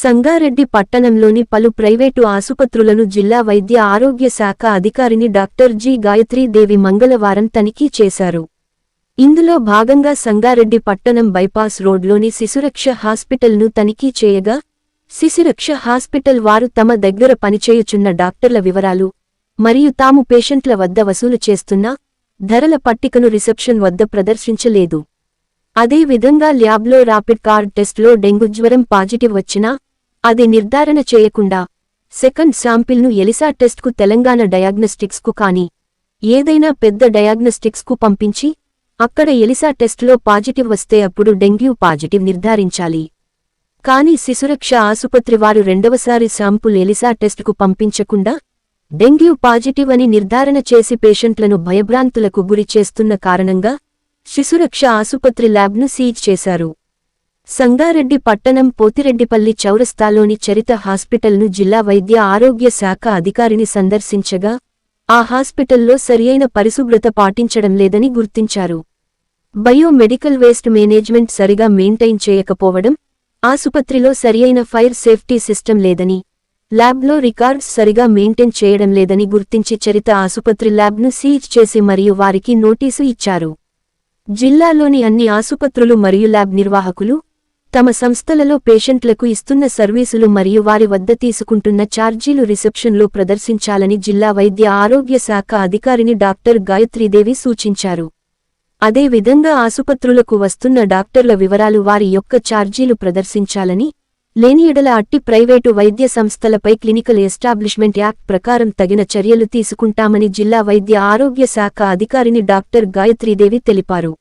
సంగారెడ్డి పట్టణంలోని పలు ప్రైవేటు ఆసుపత్రులను జిల్లా వైద్య ఆరోగ్య శాఖ అధికారిని డాక్టర్ జి. గాయత్రీదేవి మంగళవారం తనిఖీ చేశారు. ఇందులో భాగంగా సంగారెడ్డి పట్టణం బైపాస్ రోడ్లోని శిశురక్ష హాస్పిటల్ను తనిఖీ చేయగా శిశురక్ష హాస్పిటల్ వారు తమ దగ్గర పనిచేయుచున్న డాక్టర్ల వివరాలు మరియు తాము పేషెంట్ల వద్ద వసూలు చేస్తున్న ధరల పట్టికను రిసెప్షన్ వద్ద ప్రదర్శించలేదు. అదే విధంగా ల్యాబ్లో ర్యాపిడ్ కార్డ్ టెస్ట్లో డెంగ్యూ జ్వరం పాజిటివ్ వచ్చినా అది నిర్ధారణ చేయకుండా సెకండ్ శాంపిల్ను ఎలిసా టెస్ట్కు తెలంగాణ డయాగ్నస్టిక్స్కు కానీ ఏదైనా పెద్ద డయాగ్నస్టిక్స్కు పంపించి అక్కడ ఎలిసా టెస్టులో పాజిటివ్ వస్తే అప్పుడు డెంగ్యూ పాజిటివ్ నిర్ధారించాలి. కానీ శిశురక్ష ఆసుపత్రి వారు రెండవసారి శాంపుల్ ఎలిసా టెస్టుకు పంపించకుండా డెంగ్యూ పాజిటివ్ అని నిర్ధారణ చేసి పేషెంట్లను భయభ్రాంతులకు గురి చేస్తున్న కారణంగా శిశురక్ష ఆసుపత్రి ల్యాబ్ను సీజ్ చేశారు. సంగారెడ్డి పట్టణం పోతిరెడ్డిపల్లి చౌరస్తాలోని చరిత హాస్పిటల్ను జిల్లా వైద్య ఆరోగ్య శాఖ అధికారిని సందర్శించగా ఆ హాస్పిటల్లో సరియైన పరిశుభ్రత పాటించడం లేదని గుర్తించారు. బయోమెడికల్ వేస్ట్ మేనేజ్మెంట్ సరిగా మెయింటైన్ చేయకపోవడం ఆసుపత్రిలో సరియైన ఫైర్ సేఫ్టీ సిస్టమ్ లేదని ల్యాబ్లో రికార్డ్స్ సరిగా మెయింటైన్ చేయడం లేదని గుర్తించి చరిత ఆసుపత్రి ల్యాబ్ను సీజ్ చేసి మరియు వారికి నోటీసు ఇచ్చారు. జిల్లాలోని అన్ని ఆసుపత్రులు మరియు ల్యాబ్ నిర్వాహకులు తమ సంస్థలలో పేషెంట్లకు ఇస్తున్న సర్వీసులు మరియు వారి వద్ద తీసుకుంటున్న ఛార్జీలు రిసెప్షన్లో ప్రదర్శించాలని జిల్లా వైద్య ఆరోగ్య శాఖ అధికారిని డాక్టర్ గాయత్రీదేవి సూచించారు. అదే విధంగా ఆసుపత్రులకు వస్తున్న డాక్టర్ల వివరాలు వారి యొక్క ఛార్జీలు ప్రదర్శించాలని లేని ఎడల అట్టి ప్రైవేటు వైద్య సంస్థలపై క్లినికల్ ఎస్టాబ్లిష్మెంట్ యాక్ట్ ప్రకారం తగిన చర్యలు తీసుకుంటామని జిల్లా వైద్య ఆరోగ్య శాఖ అధికారిని డాక్టర్ గాయత్రీదేవి తెలిపారు.